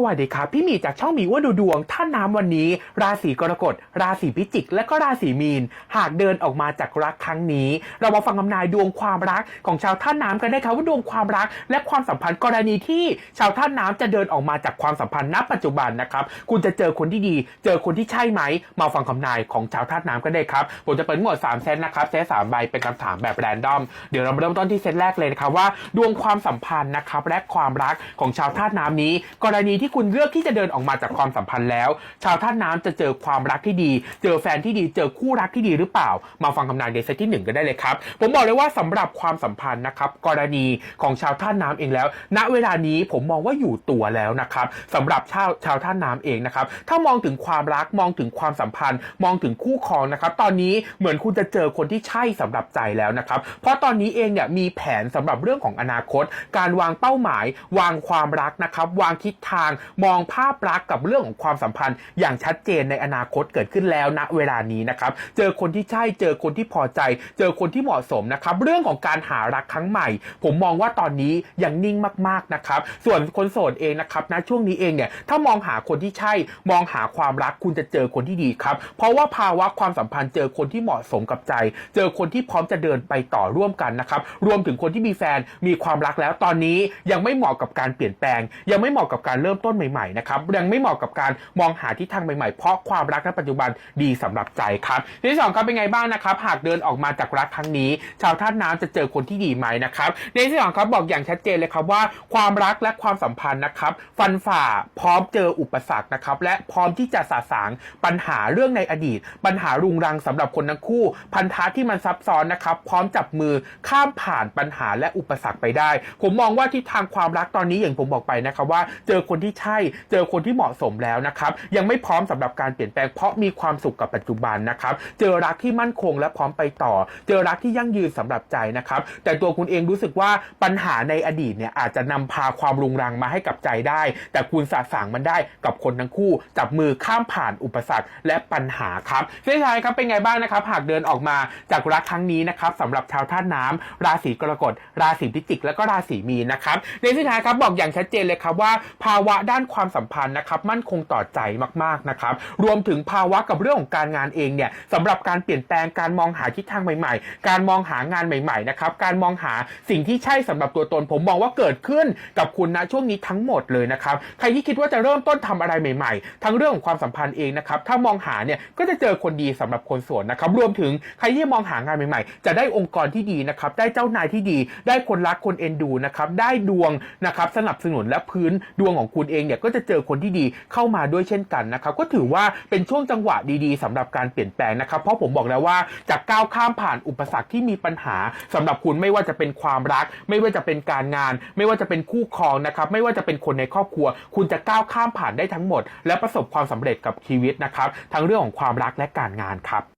สวัสดีครับ พี่มีจากช่องมีว่าดูดวง ท่านน้ำวันนี้ ราศีกรกฎ ราศีพิจิก และก็ราศีมีน หากเดินออกมาจากรักครั้งนี้ เรามาฟังคำนายดวงความรักของชาวท่านน้ำกันได้ครับว่าดวงความรัก และความสัมพันธ์กรณีที่ชาวท่านน้ำจะเดินออกมาจากความสัมพันธ์ณปัจจุบันนะครับคุณจะเจอคนที่ดี เจอคนที่ใช่ไหม มาฟังคำนายของชาวท่านน้ำกันได้ครับผมจะเปิดหมวด3เซตนะครับเซตสามใบเป็นคำถามแบบแรนดอมเดี๋ยวเราเริ่มต้นที่เซตแรกเลยนะครับว่า ดวงความสัมพันธ์นะครับและความรักของชาวธาตุน้ำนี้ กรณีที่คุณเลือกที่จะเดินออกมาจากความสัมพันธ์แล้ว ชาวธาน้ำจะเจอความรักที่ดี เจอแฟนที่ดี เจอคู่รักที่ดีหรือเปล่า มาฟังคำนายในเซตที่หนึ่งกันได้เลยครับ ผมบอกเลยว่าสำหรับความสัมพันธ์นะครับกรณีของชาวธาน้ำเองแล้ว ณเวลานี้ผมมองว่าอยู่ตัวแล้วนะครับสำหรับชาวชาวธาน้ำเองนะครับถ้ามองถึงความรักมองถึงความสัมพันธ์ มองถึงคู่ครองนะครับตอนนี้เหมือนคุณจะเจอคนที่ใช่สำหรับใจแล้วนะครับเพราะตอนนี้เองเนี่ยมีแผนสำหรับเรื่องของอนาคต การวางเป้าหมาย วางความรักนะครับวางทิศทางมองภาพรักกับเรื่องของความสัมพันธ์อย่างชัดเจนในอนาคตเกิดขึ้นแล้วณเวลานี้นะครับ เจอคนที่ใช่เจอคนที่พอใจ เจอคนที่เหมาะสมนะครับ เรื่องของการหารักครั้งใหม่ ผมมองว่าตอนนี้ยังนิ่งมากๆนะครับ ส่วนคนโสดเองนะครับณช่วงนี้เองเนี่ยถ้ามองหาคนที่ใช่ มองหาความรักคุณจะเจอคนที่ดีครับ เพราะว่าภาวะความสัมพันธ์เจอคนที่เหมาะสมกับใจ เจอคนที่พร้อมจะเดินไปต่อร่วมกันนะครับ รวมถึงคนที่มีแฟนมีความรักแล้วตอนนี้ยังไม่เหมาะกับการเปลี่ยนแปลง ยังไม่เหมาะกับการเริ่มต้นใหม่ๆนะครับยังไม่เหมาะกับการมองหาทิศทางใหม่ๆ เพราะความรักในปัจจุบันดีสำหรับใจครับที่สองครับเป็นไงบ้างนะครับ หากเดินออกมาจากรักครั้งนี้ ชาวท่าตุน้ำจะเจอคนที่ดีไหมนะครับในที่สองครับบอกอย่างชัดเจนเลยครับว่าความรักและความสัมพันธ์นะครับ ฟันฝ่าพร้อมเจออุปสรรคนะครับและพร้อมที่จะสาสางปัญหาเรื่องในอดีต ปัญหารุงรังสำหรับคนทั้งคู่ พันธะที่มันซับซ้อนนะครับ พร้อมจับมือข้ามผ่านปัญหาและอุปสรรคไปได้ ผมมองว่าทิศทางความรักตอนนี้อย่างผมบอกไปนะครับว่า เจอคนที่ใช่ เจอคนที่เหมาะสมแล้วนะครับ ยังไม่พร้อมสำหรับการเปลี่ยนแปลงเพราะมีความสุขกับปัจจุบันนะครับ เจอรักที่มั่นคงและพร้อมไปต่อ เจอรักที่ยั่งยืนสำหรับใจนะครับ แต่ตัวคุณเองรู้สึกว่าปัญหาในอดีตเนี่ยอาจจะนำพาความรุงรังมาให้กับใจได้ แต่คุณสะสางมันได้กับคนทั้งคู่ จับมือข้ามผ่านอุปสรรคและปัญหาครับสุดท้ายครับเป็นไงบ้างนะครับ หากเดินออกมาจากรักครั้งนี้นะครับสำหรับชาวท่าตุน้ำราศีกรกฎราศีพิจิก และก็ราศีมีนนะครับในสุดท้ายครับบอกอย่างชัดเจนเลยครับว่าภาวะด้านความสัมพันธ์นะครับมั่นคงต่อใจมากๆนะครับรวมถึงภาวะกับเรื่องของการงานเองเนี่ยสำหรับการเปลี่ยนแปลงการมองหาทิศทางใหม่ ๆ การมองหางานใหม่ๆนะครับการมองหาสิ่งที่ใช่สำหรับตัวตน ผมมองว่าเกิดขึ้นกับคุณณช่วงนี้ทั้งหมดเลยนะครับใครที่คิดว่าจะเริ่มต้นทำอะไรใหม่ ๆ ทั้งเรื่องของความสัมพันธ์เองนะครับถ้ามองหาเนี่ยก็จะเจอคนดีสำหรับคนโสดนะครับรวมถึงใครที่มองหางานใหม่ ๆ จะได้องค์กรที่ดีนะครับได้เจ้านายที่ดี ได้คนรักคนเอ็นดูนะครับได้ดวงนะครับสนับสนุนและพื้นดวงของคุณเองเนี่ยก็จะเจอคนที่ดีเข้ามาด้วยเช่นกันนะครับก็ถือว่าเป็นช่วงจังหวะดีๆสำหรับการเปลี่ยนแปลงนะครับ เพราะผมบอกแล้วว่าจะก้าวข้ามผ่านอุปสรรคที่มีปัญหาสำหรับคุณไม่ว่าจะเป็นความรัก ไม่ว่าจะเป็นการงาน ไม่ว่าจะเป็นคู่ครองนะครับไม่ว่าจะเป็นคนในครอบครัว คุณจะก้าวข้ามผ่านได้ทั้งหมด และประสบความสำเร็จกับชีวิตนะครับทั้งเรื่องของความรักและการงานครับ